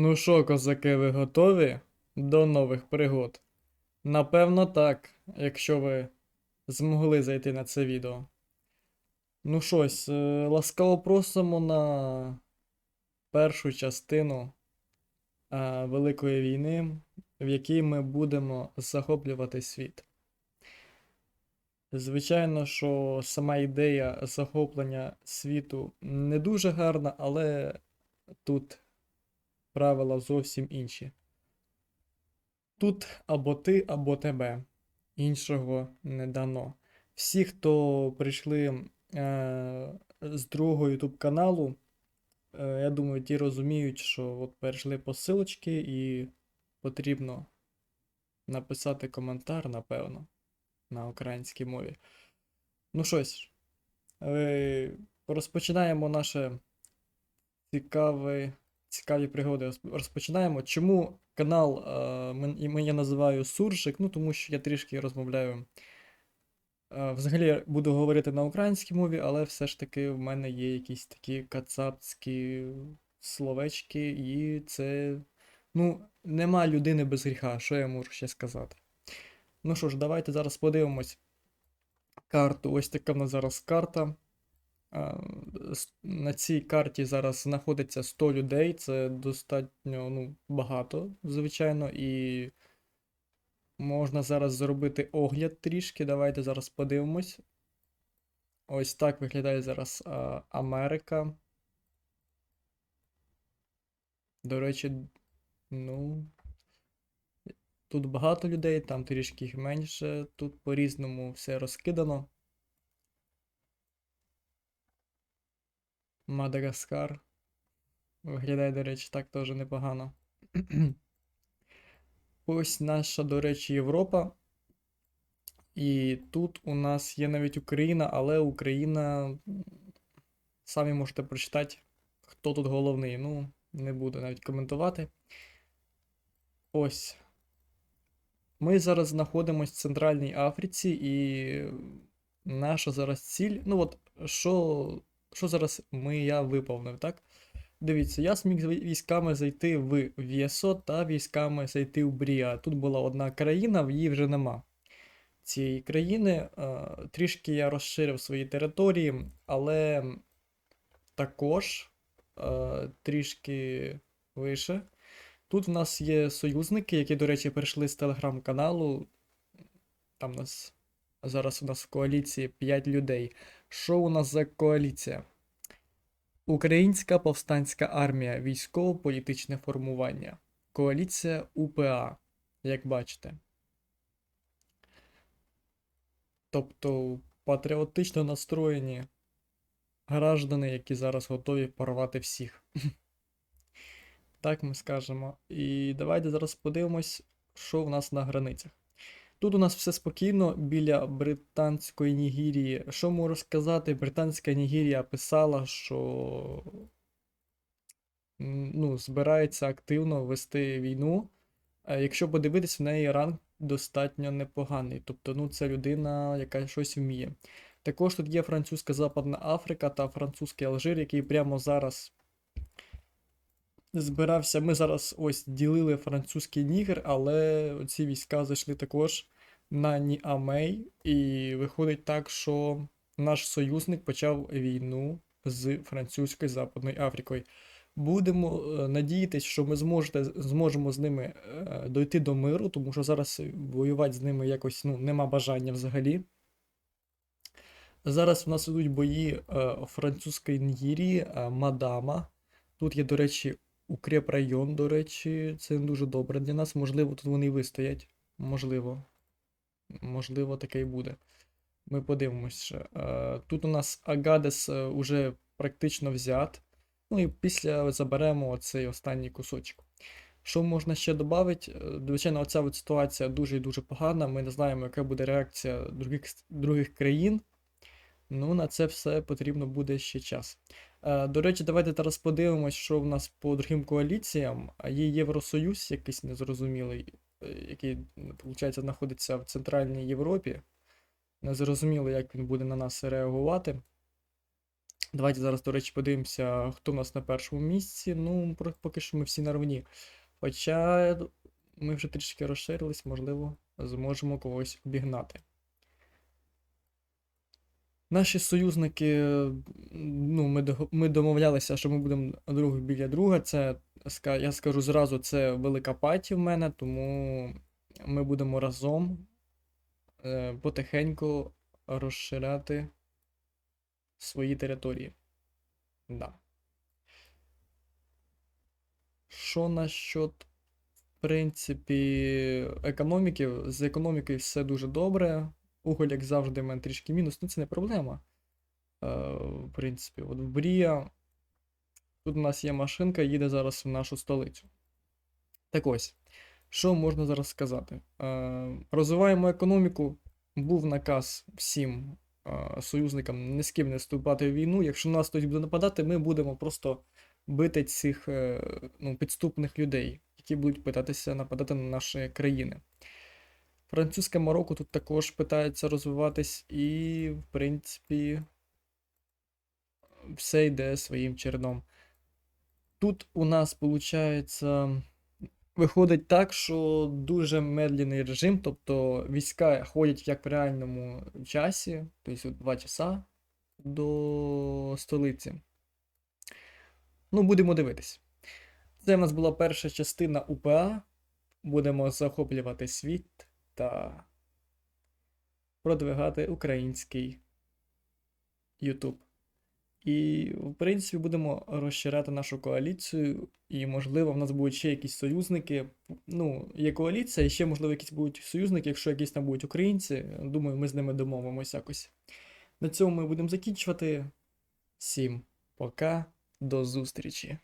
Ну що, козаки, ви готові до нових пригод? Напевно, так, якщо ви змогли зайти на це відео. Ну щось, е, ласкаво просимо на першу частину е, Великої війни, в якій ми будемо захоплювати світ. Звичайно, що сама ідея захоплення світу не дуже гарна, але тут правила зовсім інші. Тут або ти, або тебе. Іншого не дано. Всі, хто прийшли е, з другого YouTube каналу, е, я думаю, ті розуміють, що от перейшли по силочки і потрібно написати коментар, напевно, на українській мові. Ну щось, е, розпочинаємо наше цікаве цікаві пригоди розпочинаємо. Чому канал е, я називаю Суржик? Ну, тому що я трішки розмовляю. е, Взагалі буду говорити на українській мові, але все ж таки в мене є якісь такі кацапські словечки, і це. Ну, нема людини без гріха, що я можу ще сказати. Ну що ж, давайте зараз подивимось карту. Ось така в нас зараз карта. С- На цій карті зараз знаходиться 100 людей, це достатньо ну, багато, звичайно, і можна зараз зробити огляд трішки. Давайте зараз подивимось. Ось так виглядає зараз а, Америка. До речі, ну. Тут багато людей, там трішки їх менше, тут по-різному все розкидано. Мадагаскар. Виглядає, до речі, так теж непогано. Ось наша, до речі, Європа. І тут у нас є навіть Україна, але Україна. Самі можете прочитати, хто тут головний. Ну, не буду навіть коментувати. Ось. Ми зараз знаходимося в Центральній Африці, і наша зараз ціль. Ну от, що, що зараз ми я виповнив, так? Дивіться, я зміг військами зайти в Вєсо та військами зайти в Бріа. Тут була одна країна, в її вже нема. Цієї країни. Е, Трішки я розширив свої території, але також е, трішки вище. Тут в нас є союзники, які, до речі, перейшли з телеграм-каналу. Там у нас зараз у нас в коаліції 5 людей. Що у нас за коаліція? Українська повстанська армія, військово-політичне формування. Коаліція УПА, як бачите. Тобто патріотично настроєні граждани, які зараз готові порвати всіх. Так ми скажемо. І давайте зараз подивимось, що в нас на границях. Тут у нас все спокійно біля Британської Нігірії. Що можу сказати? Британська Нігірія писала, що ну, збирається активно вести війну. Якщо подивитись, в неї ранг достатньо непоганий. Тобто, ну, це людина, яка щось вміє. Також тут є французька Западна Африка та французький Алжир, який прямо зараз збирався. Ми зараз ось ділили французький Нігер, але ці війська зайшли також на Ніамей, і виходить так, що наш союзник почав війну з французькою Западною Африкою. Будемо е, надіятися, що ми зможете, зможемо з ними е, дойти до миру, тому що зараз воювати з ними якось ну, нема бажання взагалі. Зараз в нас ідуть бої е, французької Нігерії, е, Мадама. Тут є, до речі, укрепрайон, до речі, це дуже добре для нас. Можливо, тут вони і вистоять. Можливо. Можливо, таке і буде. Ми подивимося. ще. Е, Тут у нас Агадес е, уже практично взят. Ну і після заберемо оцей останній кусочок. Що можна ще додати? Звичайно, оця от ситуація дуже і дуже погана. Ми не знаємо, яка буде реакція других, других країн. Ну, на це все потрібно буде ще час. Е, До речі, давайте зараз подивимось, що в нас по другим коаліціям. Є Євросоюз, якийсь незрозумілий, е, який, виходить, знаходиться в Центральній Європі. Незрозуміло, як він буде на нас реагувати. Давайте зараз, до речі, подивимося, хто в нас на першому місці. Ну, поки що ми всі на рівні. Хоча ми вже трішки розширились, можливо, зможемо когось обігнати. Наші союзники, ну, ми, домовлялися, що ми будемо друг біля друга. Це, я скажу зразу, це велика паті в мене, тому ми будемо разом е, потихеньку розширяти свої території. Да. Що насчет, в принципі, економіки? З економікою все дуже добре. Уголь, як завжди, в мене трішки мінус, ну це не проблема. Е, в принципі, от в Брія. Тут у нас є машинка, їде зараз в нашу столицю. Так ось, що можна зараз сказати? Е, розвиваємо економіку. Був наказ всім е, союзникам ні з ким не вступати в війну. Якщо нас хтось буде нападати, ми будемо просто бити цих е, ну, підступних людей, які будуть питатися нападати на наші країни. Французьке Марокко тут також питається розвиватись, і, в принципі, все йде своїм чередом. Тут у нас, виходить, виходить так, що дуже медленний режим, тобто війська ходять як в реальному часі, тобто 2 часа до столиці. Ну, будемо дивитись. Це в нас була перша частина УПА. Будемо захоплювати світ та продвигати український YouTube. І, в принципі, будемо розширяти нашу коаліцію, і, можливо, в нас будуть ще якісь союзники. Ну, є коаліція, і ще, можливо, якісь будуть союзники, якщо якісь там будуть українці. Думаю, ми з ними домовимося якось. На цьому ми будемо закінчувати. Всім пока, до зустрічі!